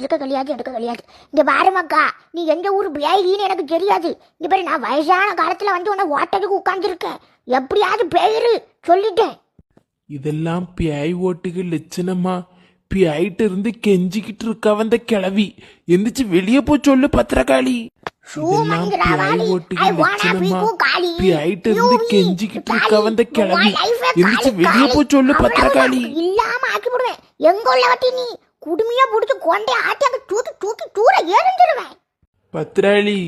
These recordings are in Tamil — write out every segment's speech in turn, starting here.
இருக்க கழியாது எடுக்க கழியாது இங்க பாருமாக்கா நீ எந்த ஊர் பேயின்னு எனக்கு தெரியாது. இங்க பாரு நான் வயசான காலத்துல வந்து உன்னை ஓட்டதுக்கு உட்காந்துருக்கேன் எப்படியாவது பேரு சொல்லிட்டேன். இதெல்லாம் பியாய் ஓட்டுக லட்சணமா பியாயிட்ட இருந்து கெஞ்சிக்கிட்டு இருக்கா வந்த கிளவி எந்திரிச்சு வெளியே போ சொல்லு பத்திரகாளி. பியாயிட்ட இருந்து கெஞ்சிக்கிட்டு இருக்கா வந்த கிளவி எந்திரிச்சு வெளியே போ சொல்லு பத்திரகாளி. இல்லாம ஆக்கி போடுவேன் எங்க உள்ள நீ குடுமையா புடிச்சு கொண்டே ஆட்டி அங்க தூக்கி தூக்கி தூர ஏறிஞ்சிருவேன் பத்ராளி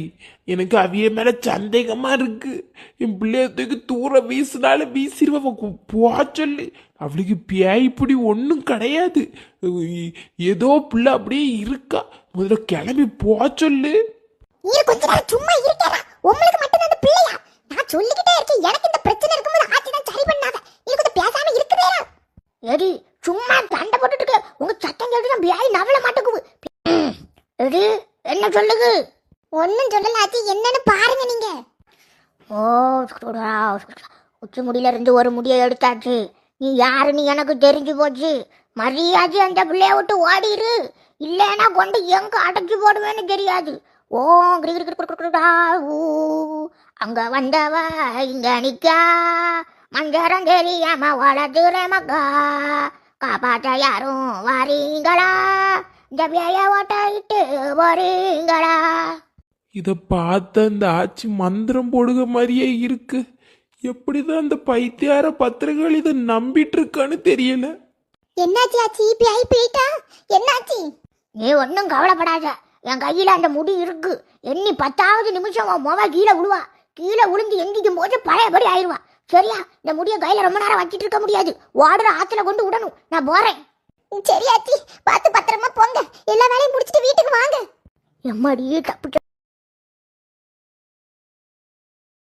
எனக்கு அவிய மேல சந்தேகமா இருக்கு. என் பிள்ளைய தூக்கி தூர வீசினாலும் வீசிடுவ போ சொல்லு. அவளுக்கு பியாய் இப்படி ஒன்றும் கிடையாது. ஏதோ பிள்ளை அப்படியே இருக்கா. முதல்ல கிளம்பி போ சொல்லு. நீ கொஞ்ச நேரம் சும்மா இருக்கேடா உங்களுக்கு மட்டும் அந்த பிள்ளையா? நான் சொல்லிக்கிட்டே இருக்கேன். எனக்கு இந்த பிரச்சனை இருக்கும்போது ஆச்சி தான் சரி பண்ணாத. நீ கொஞ்சம் பேசாம இருக்குதேடா எடி சும்மா சண்டை போட்டுட்டு இருக்க உங்க சத்தம் கேட்டு நம்ம யாரும் நவல மாட்டேங்குது எடி என்ன சொல்லுது ஒன்றும் சொல்லல ஆச்சி என்னன்னு பாருங்க நீங்க ஓ உச்சி முடியில இருந்து ஒரு முடியை எடுத்தாச்சு நீ யாருன்னு எனக்கு தெரிஞ்சு போச்சு மரியாதை அந்த பிள்ளைய விட்டு ஓடிரு இல்லைன்னா கொண்டு எங்க அடைச்சு போடுவேன்னு தெரியாது ஓ ஊ அங்க வந்தவ இங்க நிக்கா மஞ்சரம் தெரியாம வளர்த்துற மக்கா காப்பாற்ற யாரும் வாரீங்களா இந்த பேய ஓட்டிட்டு வரீங்களா இத பார்த்த அந்த ஆச்சி மந்திரம் போடுக மாதிரியே இருக்கு. எப்படிதான் அந்த பைத்தியார பத்திரங்கள் இதை நம்பிட்டு இருக்கான்னு தெரியல. என்னாச்சு ஆச்சி? பேய் போயிட்டா? என்னாச்சு? நீ ஒன்றும் கவலைப்படாத. என் கையில் அந்த முடி இருக்கு. எண்ணி பத்தாவது நிமிஷம் உன் முக கீழே விழுவா கீழே விழுந்து எந்திக்கும் போது பழையபடி ஆயிடுவா சரியா? இந்த முடிய கையில ரொம்ப நேரம் வச்சிட்டு இருக்க முடியாது. ஓடுற ஆத்துல கொண்டு விடணும் நான் போறேன். சரியாச்சி பார்த்து பத்திரமா போங்க. எல்லா வேலையும் முடிச்சிட்டு வீட்டுக்கு வாங்க. எம்மாடி தப்பிச்ச